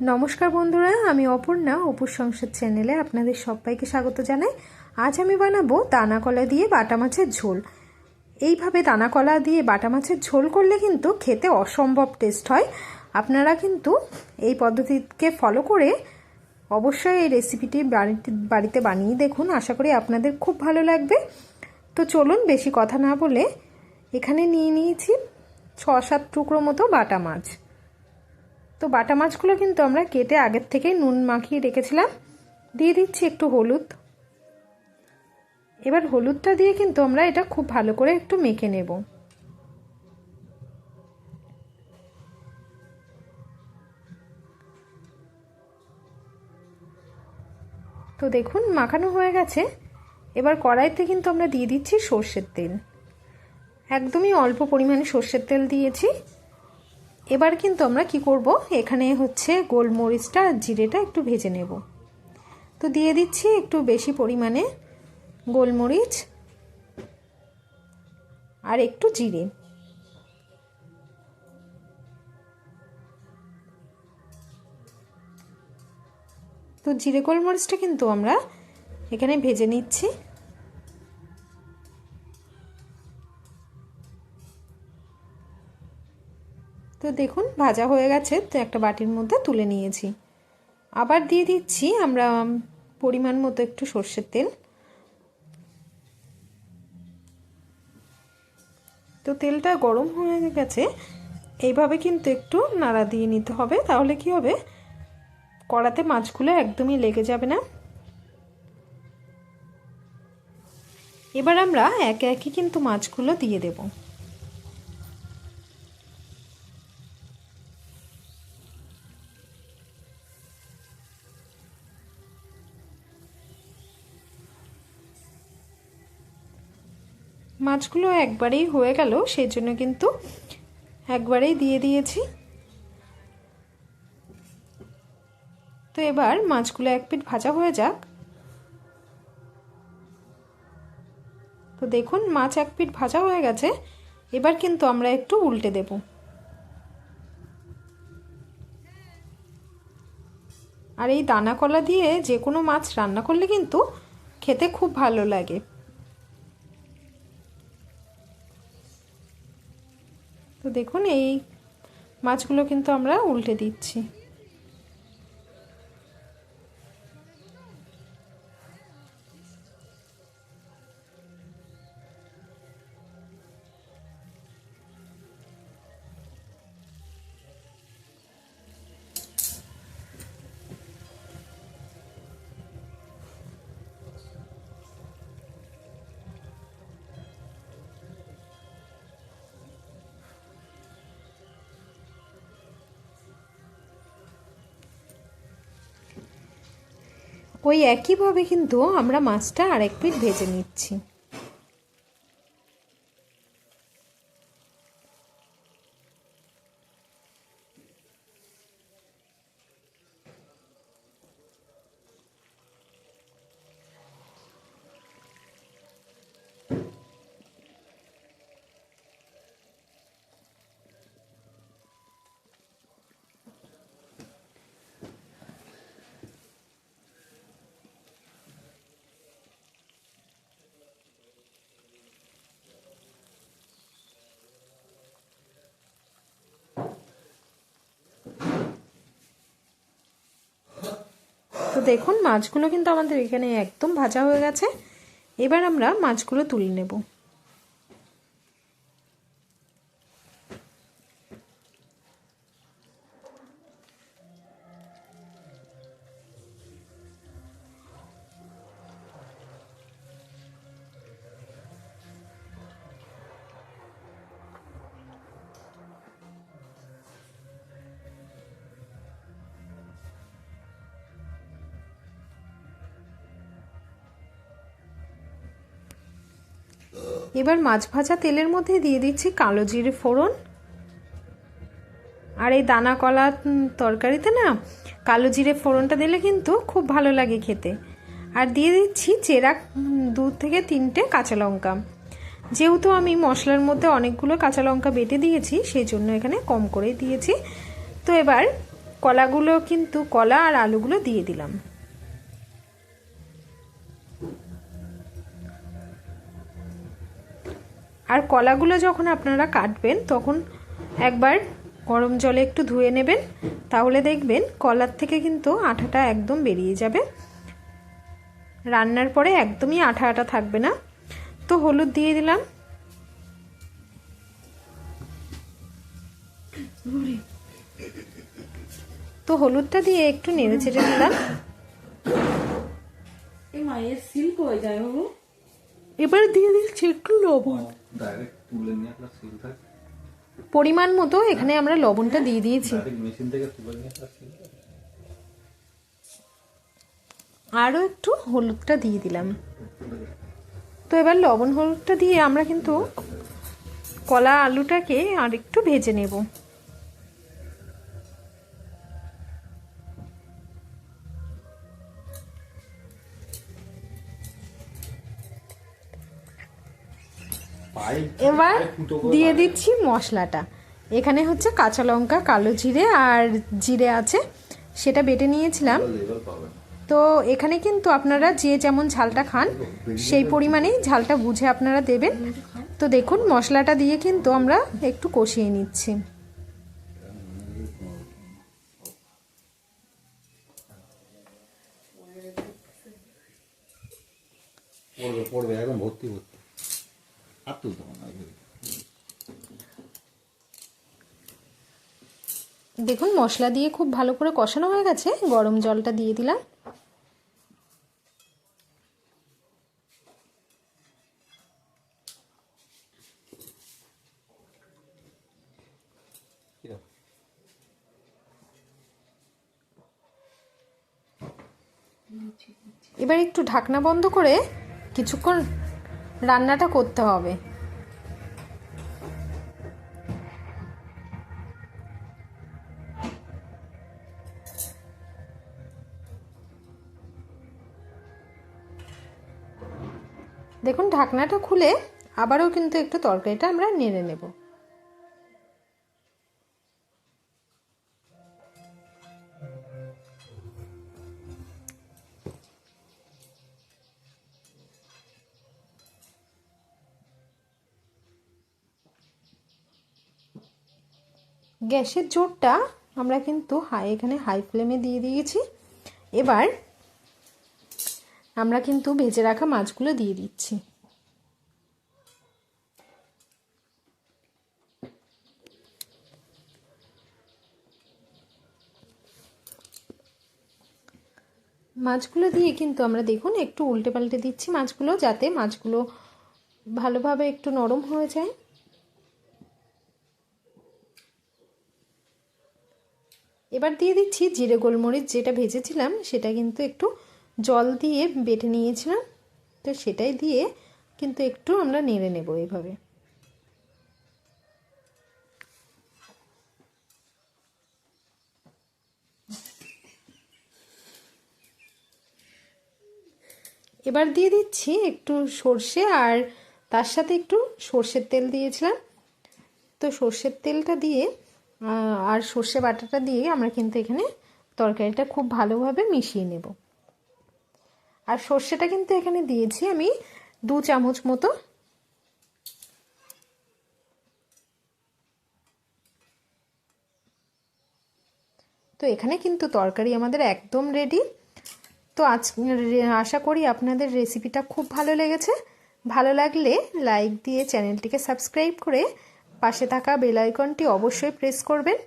নমস্কার বন্ধুরা, আমি অপর্ণা, অপুর সংসার চ্যানেলে আপনাদের সবাইকে স্বাগত জানাই। আজ আমি বানাবো দানা কলা দিয়ে বাটা মাছের ঝোল। এইভাবে দানা কলা দিয়ে বাটা মাছের ঝোল করলে কিন্তু খেতে অসম্ভব টেস্ট হয়। আপনারা কিন্তু এই পদ্ধতিকে ফলো করে অবশ্যই এই রেসিপিটি বাড়িতে বানিয়ে দেখুন। আশা করি আপনাদের খুব ভালো লাগবে। তো চলুন, বেশি কথা না বলে এখানে নিয়ে নিয়েছি ছ সাত টুকরো মতো বাটা মাছ। তো বাটা মাছগুলো কিন্তু আমরা কেটে আগের থেকেই নুন মাখিয়ে রেখেছিলাম। দিয়ে দিচ্ছি একটু হলুদ। এবার হলুদটা দিয়ে কিন্তু আমরা এটা খুব ভালো করে একটু মেখে নেব। তো দেখুন, মাখানো হয়ে গেছে। এবার কড়াইতে কিন্তু আমরা দিয়ে দিচ্ছি সর্ষের তেল। একদমই অল্প পরিমাণে সর্ষের তেল দিয়েছি। এবার কিন্তু আমরা কি করব? এখানে হচ্ছে গোলমরিচটা আর জিরেটা একটু ভেজে নেব। তো দিয়ে দিচ্ছি একটু বেশি পরিমাণে গোলমরিচ আর একটু জিরে। তো জিরে গোলমরিচটা কিন্তু আমরা এখানে ভেজে নিচ্ছি। তো দেখুন, ভাজা হয়ে গেছে, তো একটা বাটির মধ্যে তুলে নিয়েছি। আবার দিয়ে দিচ্ছি আমরা পরিমাণ মতো একটু সর্ষের তেল। তো তেলটা গরম হয়ে গেছে, এইভাবে কিন্তু একটু নাড়া দিয়ে নিতে হবে, তাহলে কি হবে? কড়াতে মাছগুলো একদমই লেগে যাবে না। এবার আমরা একে একে কিন্তু মাছগুলো দিয়ে দেবো। মাছগুলো একবারেই হয়ে গেল, সেই জন্য কিন্তু একবারেই দিয়ে দিয়েছি। তো এবার মাছগুলো এক পিঠ ভাজা হয়ে যাক। তো দেখুন, মাছ এক পিঠ ভাজা হয়ে গেছে। এবার কিন্তু আমরা একটু উল্টে দেব। আর এই দানা কলা দিয়ে যে কোনো মাছ রান্না করলে কিন্তু খেতে খুব ভালো লাগে। দেখুন এই মাছগুলো কিন্তু আমরা উল্টে দিচ্ছি। ওই একইভাবে কিন্তু আমরা মাছটা আরেক পিঠ ভেজে নিচ্ছি। দেখুন মাছগুলো কিন্তু আমাদের এখানে একদম ভাজা হয়ে গেছে। এবার আমরা মাছগুলো তুলে নেব। এবার মাছ ভাজা তেলের মধ্যে দিয়ে দিচ্ছি কালো জিরে ফোড়ন। আর এই দানা কলা তরকারিতে না কালো জিরে ফোড়নটা দিলে কিন্তু খুব ভালো লাগে খেতে। আর দিয়ে দিচ্ছি চেরা দু থেকে তিনটে কাঁচা লঙ্কা। যেহেতু আমি মশলার মধ্যে অনেকগুলো কাঁচা লঙ্কা বেটে দিয়েছি, সেই জন্য এখানে কম করে দিয়েছি। তো এবার কলাগুলো কিন্তু, কলা আর আলুগুলো দিয়ে দিলাম। আর কলাগুলো যখন আপনারা কাটবেন, তখন একবার গরম জলে একটু ধুয়ে নেবেন। তাহলে দেখবেন কলার থেকে কিন্তু আঠাটা একদম বেরিয়ে যাবে। রান্নার পরে একদমই আঠা আঠা থাকবে না। তো হলুদ দিয়ে দিলাম। তো হলুদটা দিয়ে একটু নেড়ে চেড়ে দিলাম। মায়ের সিল্ক হয়ে যায় বাবু। এবার দিয়ে দিচ্ছি একটু লবণ। পরিমাণ মতো এখানে আমরা লবণটা দিয়ে দিয়েছি। আরও একটু হলুদটা দিয়ে দিলাম। তো এবার লবণ হলুদটা দিয়ে আমরা কিন্তু কলা আলুটাকে আর একটু ভেজে নেব। এবার দিয়ে দিচ্ছি মশলাটা। এখানে হচ্ছে কাঁচা লঙ্কা কালো জিরে আর জিরে আছে সেটা বেটে নিয়েছিলাম। তো এখানে কিন্তু আপনারা যে যেমন ঝালটা খান সেই পরিমাণেই ঝালটা বুঝে আপনারা দেবেন। তো দেখুন মশলাটা দিয়ে কিন্তু আমরা একটু কষিয়ে নিচ্ছি। পড়বে পড়বে একদম ভর্তি ভর্তি। আর তুলতে না দেখুন, মশলা দিয়ে খুব ভালো করে কষানো হয়ে গেছে। গরম জলটা দিয়ে দিলাম। এবার একটু ঢাকনা বন্ধ করে কিছুক্ষণ রান্নাটা করতে হবে। দেখুন ঢাকনাটা খুলে আবারও কিন্তু একটু তরকারিটা আমরা নেড়ে নেব। গ্যাসের জোরটা আমরা কিন্তু হাই, এখানে হাই ফ্লেমে দিয়ে দিয়েছি। এবার আমরা কিন্তু ভেজে রাখা মাছগুলো দিয়ে দিচ্ছি। মাছগুলো দিয়ে কিন্তু আমরা দেখুন, একটু উল্টে পাল্টে দিচ্ছি মাছগুলো, যাতে মাছগুলো ভালোভাবে একটু নরম হয়ে যায়। এবার দিয়ে দিচ্ছি জিরে গোলমরিচ, যেটা ভেজেছিলাম সেটা কিন্তু একটু জল দিয়ে বেটে নিয়েছিলাম। তো সেটাই দিয়ে কিন্তু একটু আমরা নেড়ে নেব এইভাবে এবার দিয়ে দিচ্ছি একটু সর্ষে আর তার সাথে একটু সর্ষের তেল দিয়েছিলাম। তো সর্ষের তেলটা দিয়ে আর সর্ষে বাটাটা দিয়ে আমরা কিন্তু এখানে তরকারিটা খুব ভালোভাবে মিশিয়ে নেব। আর সর্ষেটা কিন্তু এখানে দিয়েছি আমি দু চামচ মতো। তো এখানে কিন্তু তরকারি আমাদের একদম রেডি তো আজ আশা করি আপনাদের রেসিপিটা খুব ভালো লেগেছে। ভালো লাগলে লাইক দিয়ে চ্যানেলটিকে সাবস্ক্রাইব করে পাশে থাকা বেল আইকনটি অবশ্যই প্রেস করবেন।